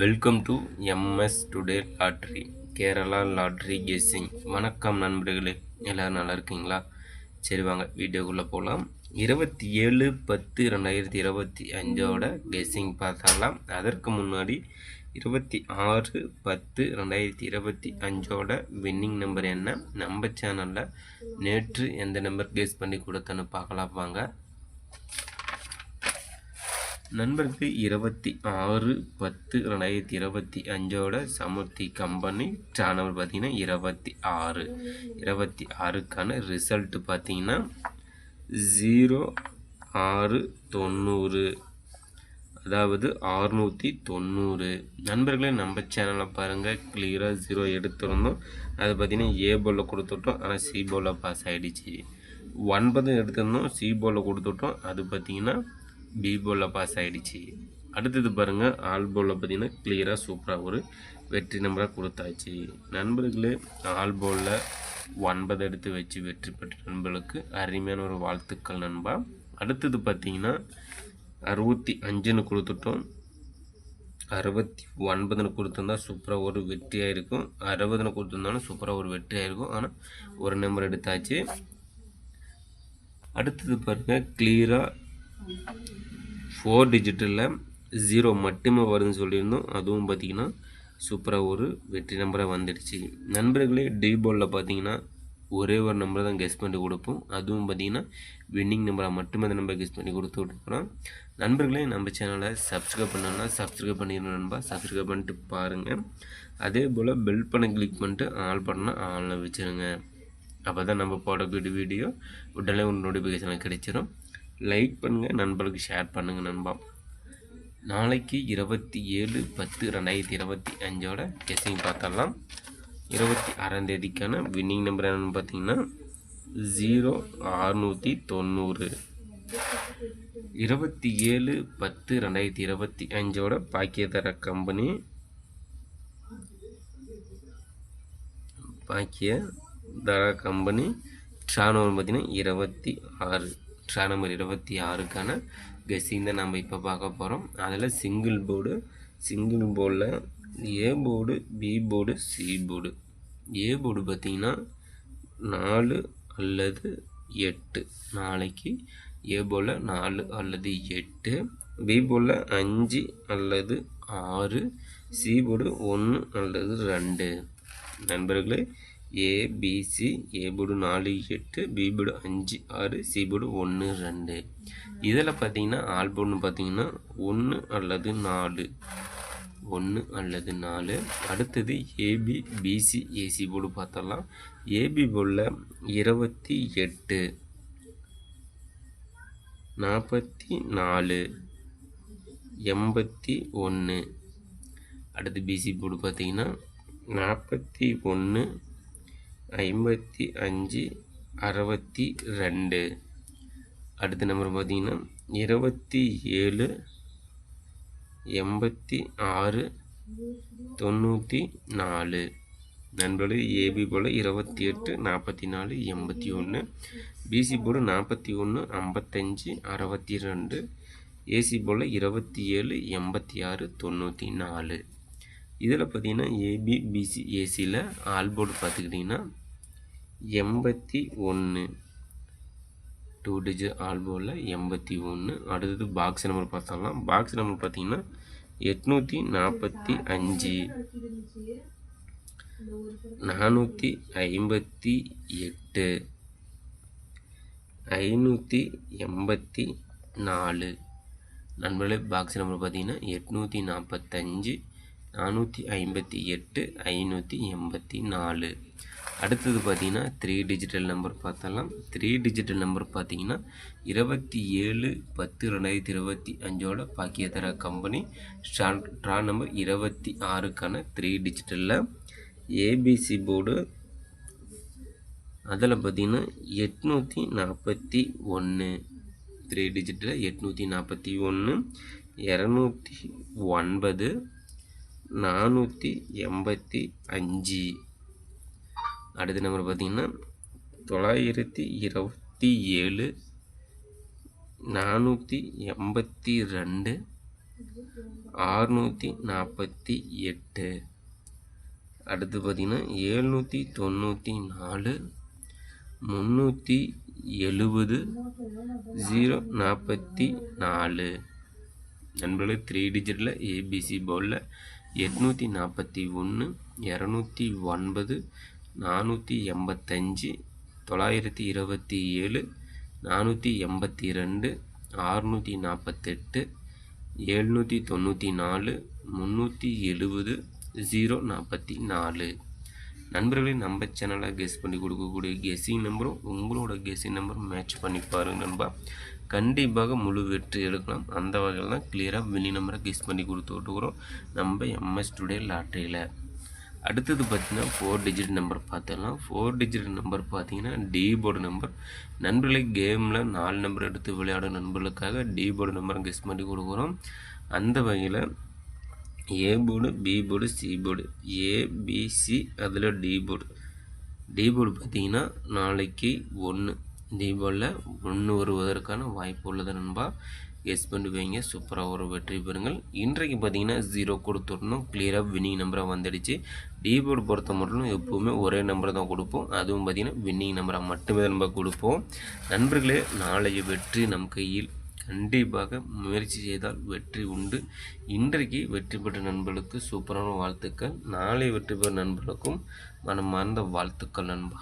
Welcome to MS today lottery Kerala lottery guessing வணக்கம் நண்பர்களே எல்லோரும் நல்லா இருக்கீங்களா? சரி வாங்க வீடியோக்குள்ளே போகலாம் இருபத்தி ஏழு பத்து ரெண்டாயிரத்தி இருபத்தி அஞ்சோட கெஸ்ஸிங் பார்த்தாலாம் அதற்கு முன்னாடி இருபத்தி ஆறு பத்து ரெண்டாயிரத்தி இருபத்தி அஞ்சோட வின்னிங் நம்பர் என்ன? நம்ம சேனலில் நேற்று எந்த நம்பர் கெஸ் பண்ணி கொடுத்தேன்னு பார்க்கலாம் வாங்க. நண்பருக்கு இருபத்தி ஆறு பத்து ரெண்டாயிரத்தி இருபத்தி அஞ்சோட சமுர்த்தி கம்பெனி சேனல் பார்த்தீங்கன்னா இருபத்தி ஆறு. இருபத்தி ஆறுக்கான ரிசல்ட்டு பார்த்தீங்கன்னா ஜீரோ ஆறு தொண்ணூறு. அதாவது ஆறுநூற்றி தொண்ணூறு. நண்பர்களே நம்ம சேனலை பாருங்கள் கிளியராக ஜீரோ எடுத்திருந்தோம். அது பார்த்திங்கன்னா ஏ போலில் கொடுத்துட்டோம். ஆனால் சி போலில் பாஸ் ஆகிடுச்சு ஒன்பது எடுத்திருந்தோம். சி போலில் கொடுத்துட்டோம். அது பார்த்திங்கன்னா பி போலில் பாஸ் ஆகிடுச்சு அடுத்தது பாருங்கள் ஆல் போலில் பார்த்தீங்கன்னா கிளியராக சூப்பராக ஒரு வெற்றி நம்பராக கொடுத்தாச்சு. நண்பர்களே ஆல் போலில் ஒன்பது எடுத்து வச்சு வெற்றி பெற்ற நண்பர்களுக்கு அருமையான ஒரு வாழ்த்துக்கள் நண்பா. அடுத்தது பார்த்தீங்கன்னா அறுபத்தி அஞ்சுன்னு கொடுத்துட்டோம். அறுபத்தி ஒன்பதுன்னு கொடுத்துருந்தா சூப்பராக ஒரு வெற்றியாக இருக்கும் அறுபதுன்னு கொடுத்துருந்தாலும் சூப்பராக ஒரு வெற்றியாக இருக்கும் ஆனால் ஒரு நம்பர் எடுத்தாச்சு. அடுத்தது பாருங்கள் கிளியராக ஃபோர் டிஜிட்டலில் ஜீரோ மட்டுமே வருதுன்னு சொல்லியிருந்தோம். அதுவும் பார்த்திங்கன்னா சூப்பராக ஒரு வெற்றி நம்பராக வந்துடுச்சு. நண்பர்களே டி பார்த்தீங்கன்னா ஒரே ஒரு நம்பரை தான் கெஸ் பண்ணி கொடுப்போம். அதுவும் பார்த்திங்கன்னா வின்னிங் நம்பராக மட்டுமே அந்த நம்பர் கெஸ் பண்ணி கொடுத்து விட்டுருக்குறோம். நண்பர்களே நம்ம சேனலை சப்ஸ்கிரைப் பண்ணோன்னா சப்ஸ்கிரைப் பண்ணிடணும் நண்பா. சப்ஸ்கிரைப் பண்ணிட்டு பாருங்கள் அதே போல் பெல் பண்ண கிளிக் பண்ணிட்டு ஆல் பண்ணால் ஆனில் வச்சுருங்க. அப்போ தான் நம்ம போடக்கூடிய வீடியோ உடனே ஒரு நோட்டிஃபிகேஷனில் கிடைச்சிடும் லைக் பண்ணுங்கள் நண்பர்களுக்கு ஷேர் பண்ணுங்கள் நண்பா. நாளைக்கு இருபத்தி ஏழு பத்து ரெண்டாயிரத்தி இருபத்தி அஞ்சோட கெஸ்ஸிங் பார்த்தரலாம் இருபத்தி ஆறாம் தேதிக்கான வின்னிங் நம்பர் என்னென்னு பார்த்தீங்கன்னா ஜீரோ அறுநூற்றி தொண்ணூறு. இருபத்தி ஏழு பத்து ரெண்டாயிரத்தி இருபத்தி அஞ்சோட பாக்கியதர கம்பெனி பாக்கிய தர கம்பெனி ஷானோன்னு பார்த்தீங்கன்னா இருபத்தி ஆறு. ட்ரா நம்பர் இருபத்தி ஆறுக்கான கெஸ்ஸிங் தான் நம்ம இப்போ பார்க்க போகிறோம் அதில் சிங்கிள் போர்டு சிங்கிள் போர்டில் A board B board C board A board பார்த்திங்கன்னா நாலு அல்லது எட்டு. நாளைக்கு ஏ போல் நாலு அல்லது எட்டு. பி போர்டில் அஞ்சு அல்லது ஆறு. சி போர்டு ஒன்று அல்லது ரெண்டு. நண்பர்களே ஏபிசி ஏ போர்டு நாலு எட்டு பி அஞ்சு ஆறு சிபுடு ஒன்று ரெண்டு. இதில் பார்த்தீங்கன்னா ஆல்பம்னு பார்த்தீங்கன்னா ஒன்று அல்லது நாலு. ஒன்று அல்லது நாலு. அடுத்தது ஏபி பிசி ஏசி போர்டு பார்த்தலாம் ஏபி போர்டில் இருபத்தி எட்டு. நாற்பத்தி நாலு. எண்பத்தி ஒன்று அடுத்து பிசி போர்டு பார்த்தீங்கன்னா நாற்பத்தி ஒன்று ஐம்பத்தி அஞ்சு அறுபத்தி ரெண்டு. அடுத்த நம்பர் பார்த்தீங்கன்னா இருபத்தி ஏழு எண்பத்தி ஆறு தொண்ணூற்றி நாலு. நண்பர்கள் ஏபி போல் இருபத்தி எட்டு நாற்பத்தி நாலு எண்பத்தி ஒன்று. பிசி போல் நாற்பத்தி ஒன்று ஐம்பத்தஞ்சு அறுபத்தி ரெண்டு. ஏசி போல் இருபத்தி ஏழு எண்பத்தி ஆறு தொண்ணூற்றி நாலு. இதில் பார்த்தீங்கன்னா ஏபி பிசி ஏசியில் ஆல்போர்டு பார்த்துக்கிட்டிங்கன்னா எண்பத்தி ஒன்று டூ டிஜிட் ஆல்போவில் எண்பத்தி ஒன்று அடுத்தது பாக்ஸ் நம்பர் பார்த்தோம்னா பாக்ஸ் நம்பர் பார்த்தீங்கன்னா எட்நூற்றி நாற்பத்தி அஞ்சு. நானூற்றி ஐம்பத்தி எட்டு. ஐநூற்றி எண்பத்தி நாலு. நண்பர்களே பாக்ஸ் நம்பர் பார்த்தீங்கன்னா எட்நூற்றி நாற்பத்தஞ்சு. நானூற்றி ஐம்பத்தி எட்டு. ஐநூற்றி எண்பத்தி நாலு. அடுத்தது பார்த்தீங்கன்னா த்ரீ டிஜிட்டல் நம்பர் பார்த்தலாம் த்ரீ டிஜிட்டல் நம்பர் பார்த்தீங்கன்னா இருபத்தி ஏழு பத்து ரெண்டாயிரத்தி இருபத்தி அஞ்சோட பாக்கியதர கம்பெனி ஸ்டான் ட்ரா நம்பர் இருபத்தி ஆறுக்கான த்ரீ டிஜிட்டலில் ஏபிசி போர்டு அதில் பார்த்தீங்கன்னா எட்நூற்றி நாற்பத்தி ஒன்று த்ரீ டிஜிட்டில் எட்நூற்றி நாற்பத்தி ஒன்று இரநூத்தி ஒன்பது நானூற்றி எண்பத்தி அஞ்சு. அடுத்த நம்பர் பார்த்திங்கன்னா தொள்ளாயிரத்தி இருபத்தி ஏழு நானூற்றி எண்பத்தி ரெண்டு ஆறுநூற்றி நாற்பத்தி எட்டு. அடுத்து பார்த்திங்கன்னா ஏழ்நூற்றி தொண்ணூற்றி நாலு முந்நூற்றி எழுபது ஜீரோ நாற்பத்தி நாலு. நண்பர்களே த்ரீ டிஜிட்டில் ஏபிசி பவுலில் எட்நூற்றி நாற்பத்தி ஒன்று இரநூத்தி ஒன்பது நானூற்றி எண்பத்தஞ்சு தொள்ளாயிரத்தி இருபத்தி ஏழு நானூற்றி எண்பத்தி ரெண்டு ஆறுநூற்றி நாற்பத்தெட்டு எழுநூற்றி தொண்ணூற்றி நாலு முந்நூற்றி எழுபது ஜீரோ நாற்பத்தி நாலு. நண்பர்களே நம்ம சேனலாக கெஸ் பண்ணி கொடுக்கக்கூடிய கெஸ்ஸிங் நம்பரும் உங்களோட கெஸ்ஸிங் நம்பரும் மேட்ச் பண்ணி பாருங்க நண்பா. கண்டிப்பாக முழு வெற்றி எடுக்கலாம். அந்த வகையில் தான் கிளியராக வெளி நம்பரை கெஸ் பண்ணி கொடுத்து விட்டுக்கிறோம் நம்ம எம்எஸ் டுடே லாட்ரியில் அடுத்தது பார்த்தீங்கன்னா ஃபோர் டிஜிட் நம்பர் பார்த்துடலாம். ஃபோர் டிஜிட் நம்பர் பார்த்தீங்கன்னா டி போர்டு நம்பர் நண்பர்களே கேமில் நாலு நம்பர் எடுத்து விளையாடும் நண்பர்களுக்காக டி போர்டு நம்பர் கெஸ் பண்ணி கொடுக்குறோம். அந்த வகையில் A board B board C board ABC அதில் டி போர்டு டி போர்டு பார்த்தீங்கன்னா நாளைக்கு ஒன்று டி போர்டில் ஒன்று வருவதற்கான வாய்ப்பு உள்ளது நண்பா. எஸ் பண்ணி வைங்க சூப்பராக ஒரு வெற்றி பெறுங்கள். இன்றைக்கு பார்த்தீங்கன்னா ஜீரோ கொடுத்துடணும் கிளியராக வின்னிங் நம்பராக வந்துடுச்சு. டிபோர்டு பொறுத்த மட்டும் எப்போவுமே ஒரே நம்பரை தான் கொடுப்போம். அதுவும் பார்த்தீங்கன்னா வின்னிங் நம்பராக மட்டுமே நம்ம கொடுப்போம். நண்பர்களே நாளைய வெற்றி நம் கையில். கண்டிப்பாக முயற்சி செய்தால் வெற்றி உண்டு. இன்றைக்கு வெற்றி பெற்ற நண்பர்களுக்கு சூப்பரான வாழ்த்துக்கள். நாளை வெற்றி பெற்ற நண்பர்களுக்கும் மனமார்ந்த வாழ்த்துக்கள் நண்பா.